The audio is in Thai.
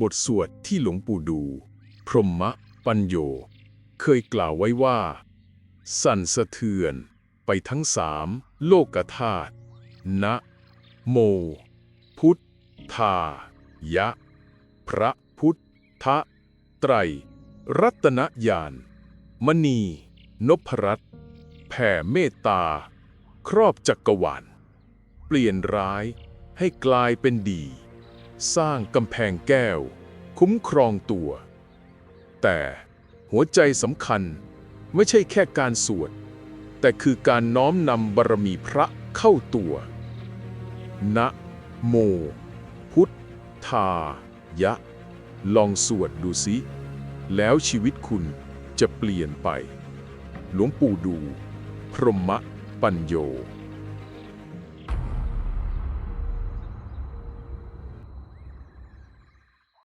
บทสวดที่หลวงปู่ดู พรหมปัญโย เคยกล่าวไว้ว่า สั่นสะเทือนไปทั้งสามโลกธาตุนะ โม พุทธายะ พระพุทธไตร รัตนญาณมณีนพรัตน์แผ่เมตตา ครอบจักรวาล เปลี่ยนร้ายให้กลายเป็นดี สร้างกำแพงแก้ว คุ้มครองตัว แต่หัวใจสำคัญไม่ใช่แค่การสวด แต่คือการน้อมนำบารมีพระเข้าตัว นะโม พุทธายะ ลองสวดดูสิ แล้วชีวิตคุณจะเปลี่ยนไป หลวงปู่ดู พรหมปัญโย